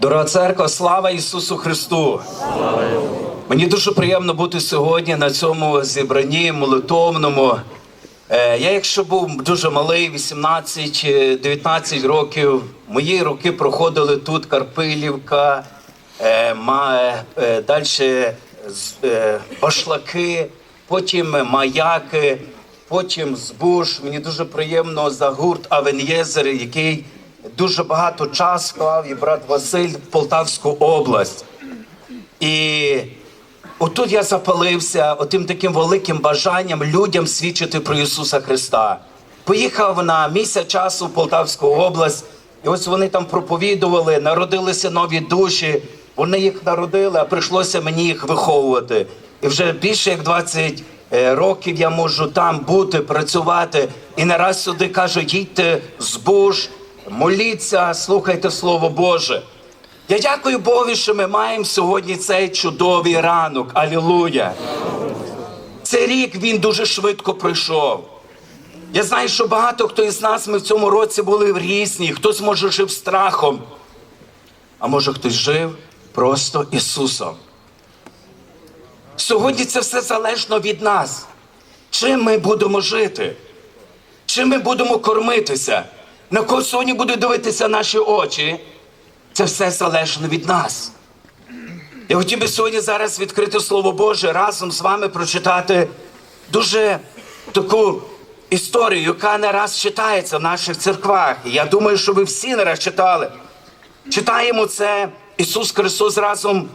Дорога церква, слава Ісусу Христу! Мені дуже приємно бути сьогодні на цьому зібранні молитовному. Е, Я, якщо був дуже малий, 18-19 років, мої роки проходили тут Карпилівка, е, е, далі Башлаки, потім Маяки, потім Збуш. Мені дуже приємно за гурт Авенєзер, який дуже багато часу вклав, і брат Василь в Полтавську область. І отут я запалився отим таким великим бажанням людям свідчити про Ісуса Христа. Поїхав на місяць часу в Полтавську область, і ось вони там проповідували, народилися нові душі. Вони їх народили, а прийшлося мені їх виховувати. І вже більше як 20 е, років я можу там бути, працювати. І не раз сюди кажуть, їдьте з буш, моліться, слухайте Слово Боже. Я дякую Богові, що ми маємо сьогодні цей чудовий ранок. Алілуя! Цей рік він дуже швидко пройшов. Я знаю, що багато хто із нас ми в цьому році були в різні. Хтось може жив страхом, а може хтось жив просто Ісусом. Сьогодні це все залежно від нас. Чим ми будемо жити? Чим ми будемо кормитися? На кого сьогодні будуть дивитися наші очі? Це все залежно від нас. Я хотів би сьогодні зараз відкрити Слово Боже разом з вами прочитати дуже таку історію, яка не раз читається в наших церквах. Я думаю, що ви всі не раз читали. Читаємо це Ісус Христос разом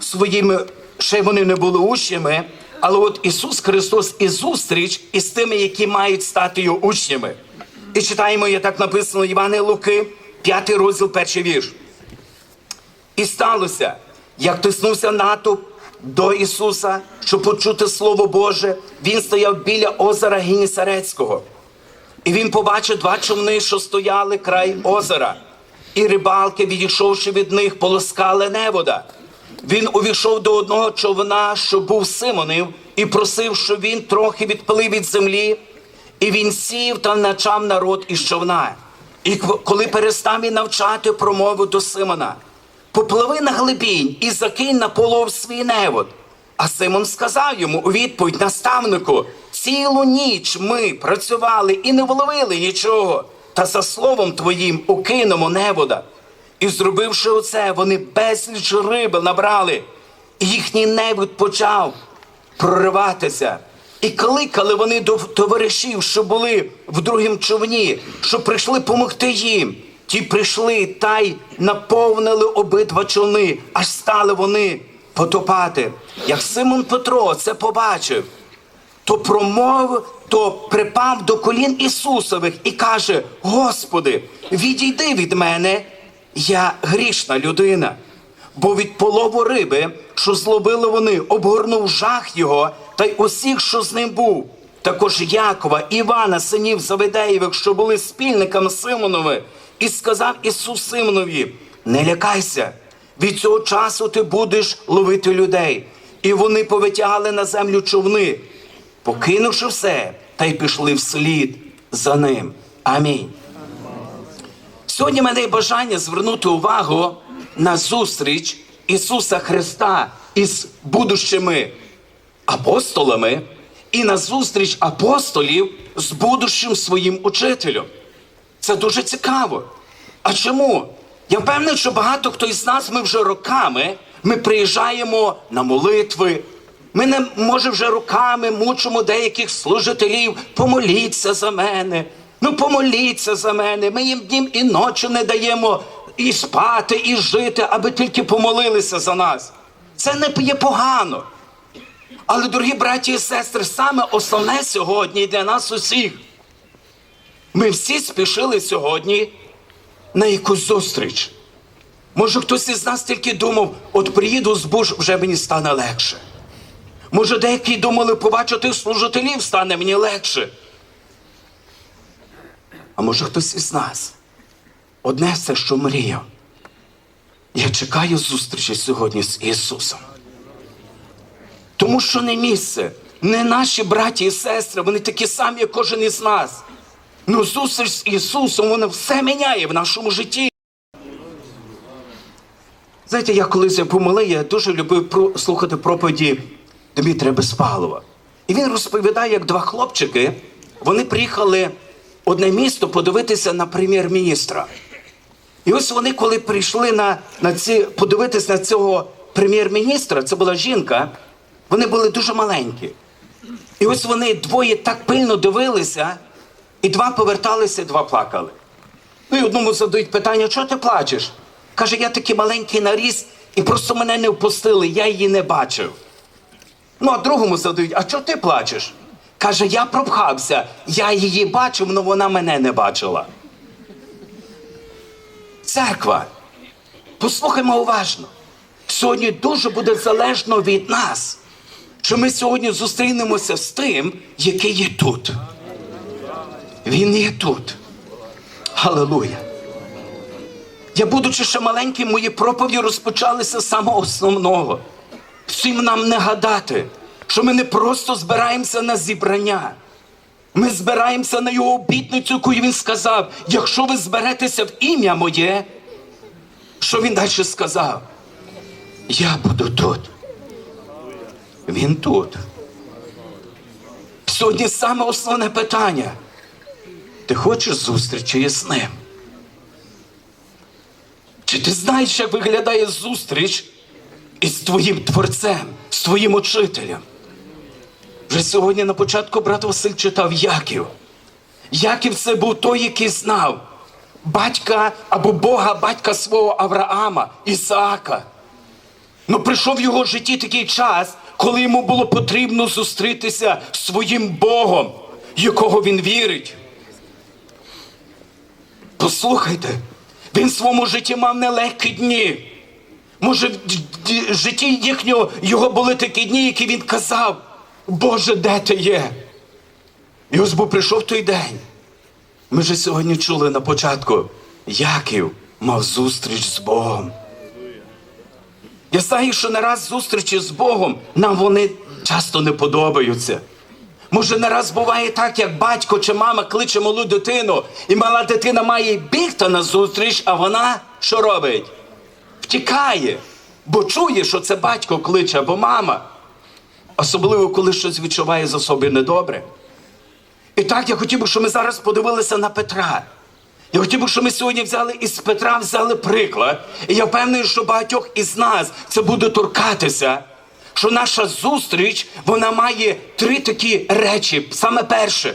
своїми, ще вони не були учнями, але от Ісус Христос і зустріч із тими, які мають стати його учнями. І читаємо, є так написано Іване Луки, 5 розділ, перший вірш. І сталося, як тиснувся натовп до Ісуса, щоб почути Слово Боже, він стояв біля озера Генісарецького. І він побачив два човни, що стояли край озера. І рибалки, відійшовши від них, полоскали невода. Він увійшов до одного човна, що був Симонів, і просив, щоб він трохи відплив від землі. І він сів та навчав народ із човна. І коли перестав він навчати, промовив до Симона: Попливи на глибінь і закинь на полов свій невод. А Симон сказав йому у відповідь наставнику: цілу ніч ми працювали і не вловили нічого, та за словом твоїм укинемо невода. І зробивши оце, вони безліч риби набрали, і їхній невод почав прориватися. І кликали вони до товаришів, що були в другім човні, що прийшли помогти їм. Ті прийшли та й наповнили обидва човни, аж стали вони потопати. Як Симон Петро це побачив, то промовив, то припав до колін Ісусових і каже: Господи, відійди від мене, я грішна людина. Бо від полову риби, що зловили вони, обгорнув жах його та й усіх, що з ним був. Також Якова, Івана, синів Заведеєвих, що були спільниками Симонови, і сказав Ісус Симонові: Не лякайся, від цього часу ти будеш ловити людей. І вони повитягали на землю човни, покинувши все, та й пішли вслід за ним. Амінь. Сьогодні мене є бажання звернути увагу на зустріч Ісуса Христа із будущими апостолами і на зустріч апостолів з будущим своїм учителем. Це дуже цікаво. А чому? Я впевнений, що багато хто із нас ми вже роками ми приїжджаємо на молитви. Ми не може вже роками мучимо деяких служителів. Помоліться за мене. Ну, помоліться за мене. Ми їм днім і ночі не даємо і спати, і жити, аби тільки помолилися за нас. Це не є погано. Але, дорогі браті і сестри, саме основне сьогодні для нас усіх. Ми всі спішили сьогодні на якусь зустріч. Може, хтось із нас тільки думав, от приїду з буш, вже мені стане легше. Може, деякі думали, побачити служителів стане мені легше. А може хтось із нас одне все, що мріяв. Я чекаю зустрічі сьогодні з Ісусом. Тому що не місце, не наші браті і сестри, вони такі самі, як кожен із нас. Ну, зустріч з Ісусом, вона все міняє в нашому житті. Знаєте, я колись був я дуже любив слухати проповіді Дмитрія Безпалова. І він розповідає, як два хлопчики вони приїхали в одне місто подивитися на прем'єр-міністра. І ось вони, коли прийшли на, на ці, подивитися на цього прем'єр-міністра, це була жінка, вони були дуже маленькі. І ось вони двоє так пильно дивилися, і два поверталися, і два плакали. Ну і одному задають питання, чого ти плачеш? Каже, я такий маленький наріс, і просто мене не впустили, я її не бачив. Ну, а другому задають, а чого ти плачеш? Каже, я пропхався, я її бачив, але вона мене не бачила. Церква. Послухаймо уважно. Сьогодні дуже буде залежно від нас, що ми сьогодні зустрінемося з тим, який є тут. Він є тут. Халилуя. Я, будучи ще маленьким, мої проповіді розпочалися з самого основного. Всім нам не гадати, що ми не просто збираємося на зібрання. Ми збираємося на його обітницю, яку він сказав: якщо ви зберетеся в ім'я моє, що він далі сказав? Я буду тут. Він тут. Сьогодні саме основне питання. Ти хочеш зустрічі з ним? Чи ти знаєш, як виглядає зустріч із твоїм творцем, з твоїм учителем? Вже сьогодні на початку брат Василь читав Яків. Яків це був той, який знав батька або Бога, батька свого Авраама, Ісаака. Ну прийшов в його житті такий час, коли йому було потрібно зустрітися з своїм Богом, якого він вірить. Послухайте, він в своєму житті мав нелегкі дні. Може, в житті їхнього його були такі дні, які він казав, Боже, де ти є? І ось бо прийшов той день. Ми же сьогодні чули на початку, Яків мав зустріч з Богом. Я знаю, що не раз зустрічі з Богом нам вони часто не подобаються. Може, не раз буває так, як батько чи мама кличе малу дитину, і мала дитина має бігти на зустріч, а вона що робить? Втікає, бо чує, що це батько кличе або мама. Особливо, коли щось відчуває за собою недобре. І так я хотів би, щоб ми зараз подивилися на Петра. Я хотів би, щоб ми сьогодні взяли із Петра взяли приклад. І я впевнений, що багатьох із нас це буде торкатися. Що наша зустріч вона має три такі речі. Саме перше,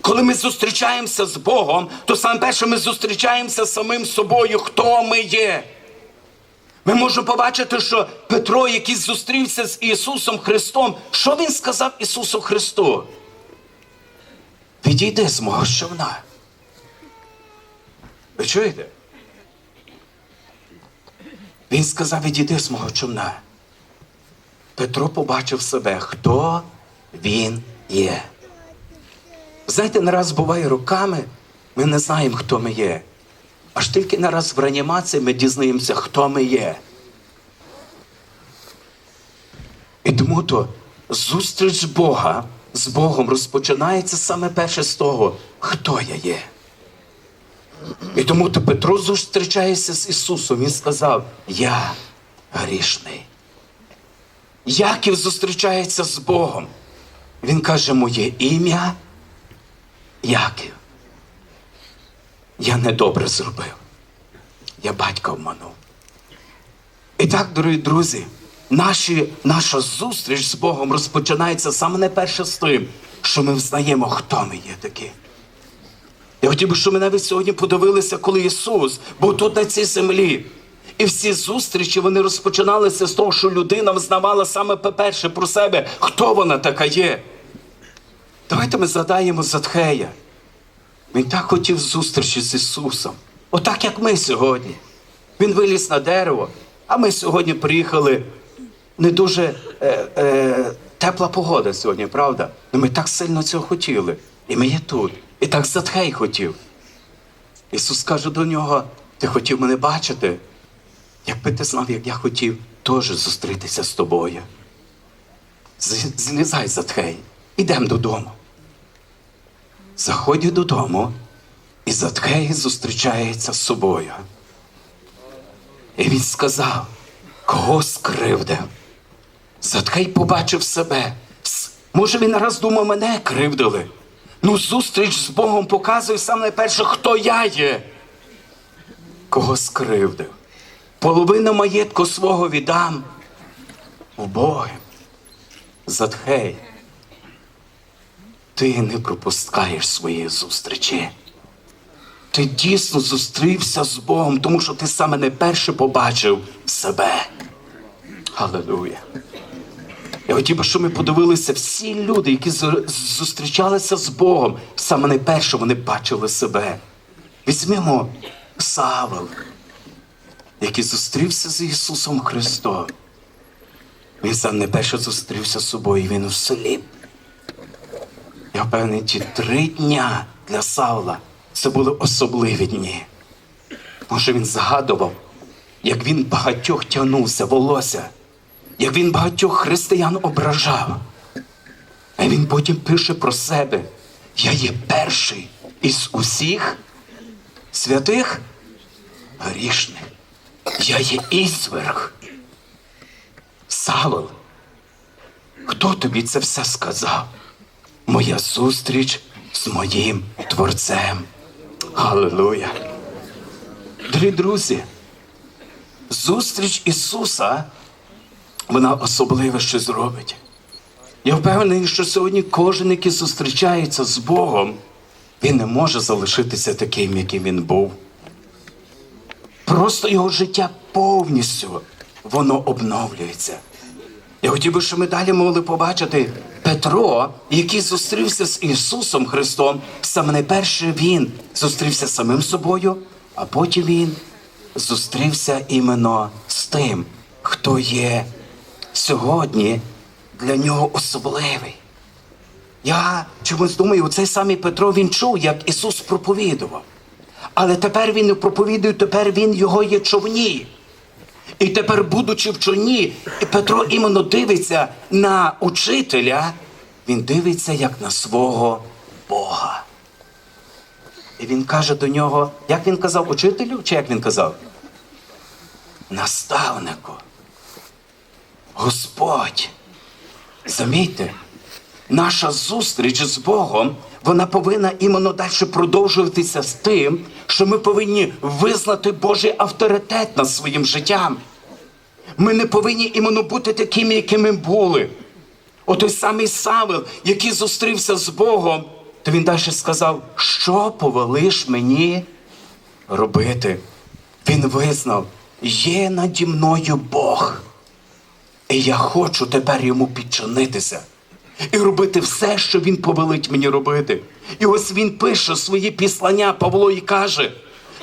коли ми зустрічаємося з Богом, то саме перше ми зустрічаємося з самим собою, хто ми є. Ми можемо побачити, що Петро, який зустрівся з Ісусом Христом, що він сказав Ісусу Христу? Відійди з мого човна. Ви чуєте? Він сказав, відійди з мого човна. Петро побачив себе, хто він є. Знаєте, не раз буває роками, ми не знаємо, хто ми є. Аж тільки не раз в реанімації ми дізнаємося, хто ми є. І тому то зустріч Бога з Богом розпочинається саме перше з того, хто я є. І тому то Петро зустрічається з Ісусом. Він сказав: Я грішний. Яків зустрічається з Богом. Він каже, моє ім'я Яків. Я недобре зробив. Я батька обманув. І так, дорогі друзі, наші, наша зустріч з Богом розпочинається саме найперше з тим, що ми взнаємо, хто ми є такі. Я хотів би, щоб ми навіть сьогодні подивилися, коли Ісус був тут на цій землі. І всі зустрічі вони розпочиналися з того, що людина взнавала саме перше про себе, хто вона така є. Давайте ми згадаємо Затхея. Він так хотів зустрічі з Ісусом. Отак, як ми сьогодні. Він виліз на дерево, а ми сьогодні приїхали. Не дуже е, е, тепла погода сьогодні, правда? Ну ми так сильно цього хотіли. І ми є тут. І так Затхей хотів. Ісус каже до нього: ти хотів мене бачити, якби ти знав, як я хотів теж зустрітися з тобою. З- Злізай, Затхей, ідемо додому. Заходять додому, і Затхей зустрічається з собою. І він сказав: Кого скривдив? Заткай побачив себе. Може, він раз думав, мене кривдили. Ну, зустріч з Богом показує саме найперше, хто я є. Кого скривдив? Половину маєтку свого віддам в Боги. Затхей, ти не пропускаєш своєї зустрічі. Ти дійсно зустрівся з Богом, тому що ти саме найперше побачив себе. Халилуя. Я хотів би, щоб ми подивилися всі люди, які зустрічалися з Богом, саме найперше вони бачили себе. Візьмемо Савел, який зустрівся з Ісусом Христом. Він сам найперше зустрівся з собою, він осліп. Я впевнений, ті три дня для Савла це були особливі дні. Може, він згадував, як він багатьох тягнувся волосся, як він багатьох християн ображав. А він потім пише про себе: Я є перший із усіх святих грішних. Я є ізверг. Савел, хто тобі це все сказав? Моя зустріч з моїм Творцем. Аллилуйя. Дорогі друзі, зустріч Ісуса, вона особливе щось робить. Я впевнений, що сьогодні кожен, який зустрічається з Богом, він не може залишитися таким, яким він був. Просто його життя повністю воно обновлюється. Я хотів би, щоб ми далі могли побачити Петро, який зустрівся з Ісусом Христом. Саме найперше він зустрівся з самим собою, а потім він зустрівся іменно з тим, хто є сьогодні для нього особливий. Я чомусь думаю, цей самий Петро він чув, як Ісус проповідував. Але тепер він не проповідує, тепер він його є човні. І тепер, будучи в човні, Петро іменно дивиться на учителя, він дивиться як на свого Бога. І він каже до нього, як він казав, учителю, чи як він казав? Наставнику. Господь. Замітьте, наша зустріч з Богом, вона повинна іменно далі продовжуватися з тим, що ми повинні визнати Божий авторитет над своїм життям. Ми не повинні іменно бути такими, якими були. Отой самий Савел, який зустрівся з Богом, то він далі сказав, що повелиш мені робити. Він визнав, є наді мною Бог. І я хочу тепер йому підчинитися і робити все, що він повелить мені робити. І ось він пише свої післання Павло і каже,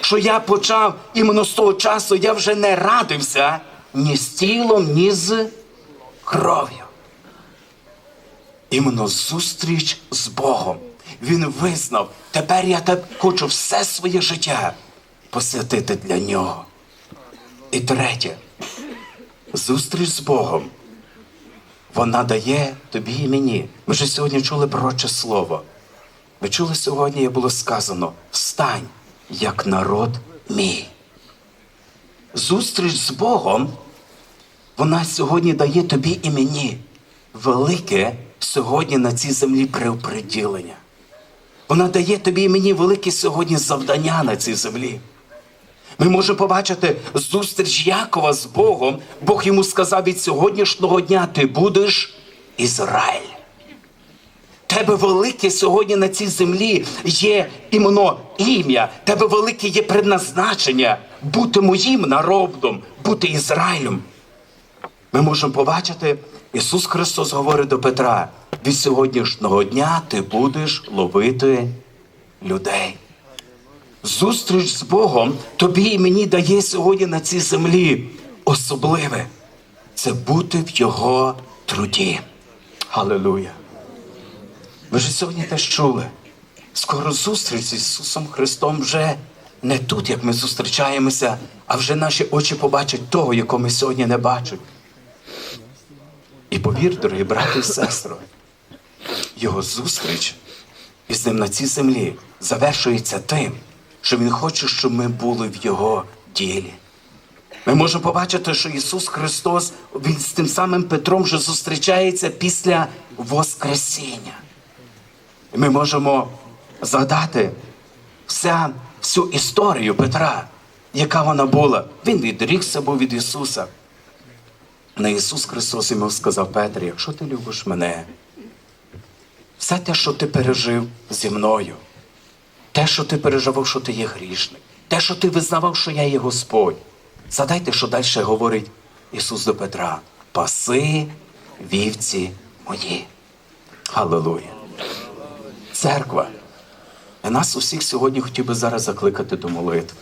що я почав іменно з того часу, я вже не радився ні з тілом, ні з кров'ю. Іменно зустріч з Богом. Він визнав, тепер я так хочу все своє життя посвятити для нього. І третє, зустріч з Богом. Вона дає тобі і мені. Ми вже сьогодні чули пророче слово. Ви чули сьогодні, як було сказано: встань, як народ мій. Зустріч з Богом, вона сьогодні дає тобі і мені велике сьогодні на цій землі приприділення. Вона дає тобі і мені велике сьогодні завдання на цій землі. Ми можемо побачити зустріч Якова з Богом. Бог йому сказав від сьогоднішнього дня ти будеш Ізраїль. Тебе велике сьогодні на цій землі є іменно ім'я, тебе велике є предназначення бути моїм народом, бути Ізраїлем. Ми можемо побачити, Ісус Христос говорить до Петра: від сьогоднішнього дня ти будеш ловити людей. Зустріч з Богом тобі і мені дає сьогодні на цій землі особливе це бути в Його труді. Халилуя! Ви ж сьогодні теж чули. Скоро зустріч з Ісусом Христом вже не тут, як ми зустрічаємося, а вже наші очі побачать того, якого ми сьогодні не бачимо. І повір, дорогі брати і сестри, його зустріч із ним на цій землі завершується тим, що він хоче, щоб ми були в його ділі. Ми можемо побачити, що Ісус Христос Він з тим самим Петром вже зустрічається після Воскресіння. І ми можемо згадати вся, всю історію Петра, яка вона була. Він відрікся був від Ісуса. На Ісус Христос йому сказав Петр, якщо ти любиш мене, все те, що ти пережив зі мною, те, що ти переживав, що ти є грішник, те, що ти визнавав, що я є Господь. Задайте, що далі говорить Ісус до Петра. Паси вівці мої. Халилуя. Церква. Я нас усіх сьогодні хотів би зараз закликати до молитви.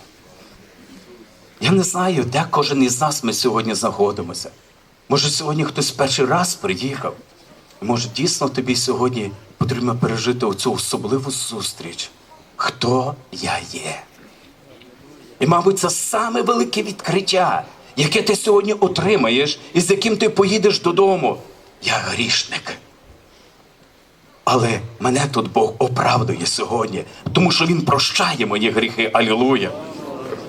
Я не знаю, де кожен із нас ми сьогодні знаходимося. Може, сьогодні хтось перший раз приїхав. Може, дійсно тобі сьогодні потрібно пережити оцю особливу зустріч. Хто я є? І, мабуть, це саме велике відкриття, яке ти сьогодні отримаєш і з яким ти поїдеш додому. Я грішник. Але мене тут Бог оправдує сьогодні, тому що Він прощає мої гріхи. Алілуя.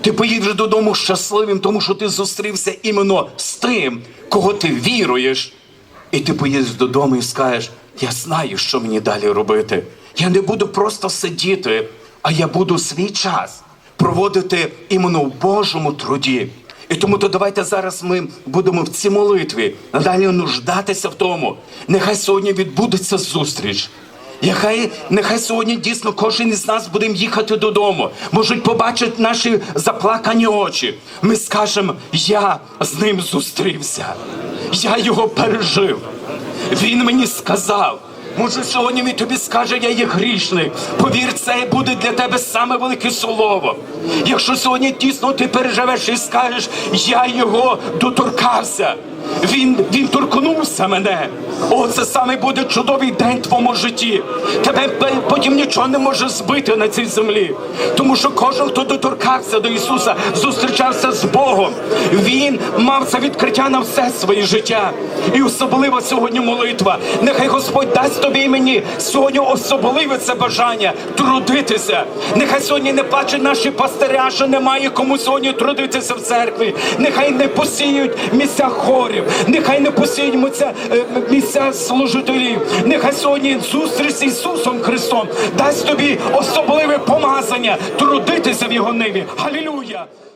Ти поїдеш додому щасливим, тому що ти зустрівся іменно з тим, кого ти віруєш. І ти поїдеш додому і скажеш: я знаю, що мені далі робити. Я не буду просто сидіти, а я буду свій час проводити іменно в Божому труді. І тому то давайте зараз ми будемо в цій молитві надалі нуждатися в тому. Нехай сьогодні відбудеться зустріч. Нехай, нехай сьогодні дійсно кожен із нас буде їхати додому. Можуть побачити наші заплакані очі. Ми скажемо, я з ним зустрівся. Я його пережив. Він мені сказав. Може, сьогодні він тобі скаже, я є грішник. Повір, це буде для тебе саме велике слово. Якщо сьогодні дійсно ти переживеш і скажеш, я його доторкався. Він, він торкнувся мене. О, це саме буде чудовий день в твоєму житті. Тебе потім нічого не може збити на цій землі. Тому що кожен, хто доторкався до Ісуса, зустрічався з Богом. Він мав це відкриття на все своє життя. І особливо сьогодні молитва. Нехай Господь дасть тобі і мені сьогодні особливе це бажання трудитися. Нехай сьогодні не плачуть наші пастиря, що немає кому сьогодні трудитися в церкві. Нехай не посіють місця хорів, нехай не посіють місця, е, місця служителів. Нехай сьогодні зустріч з Ісусом Христом дасть тобі особливе помазання трудитися в Його ниві. Халілюя!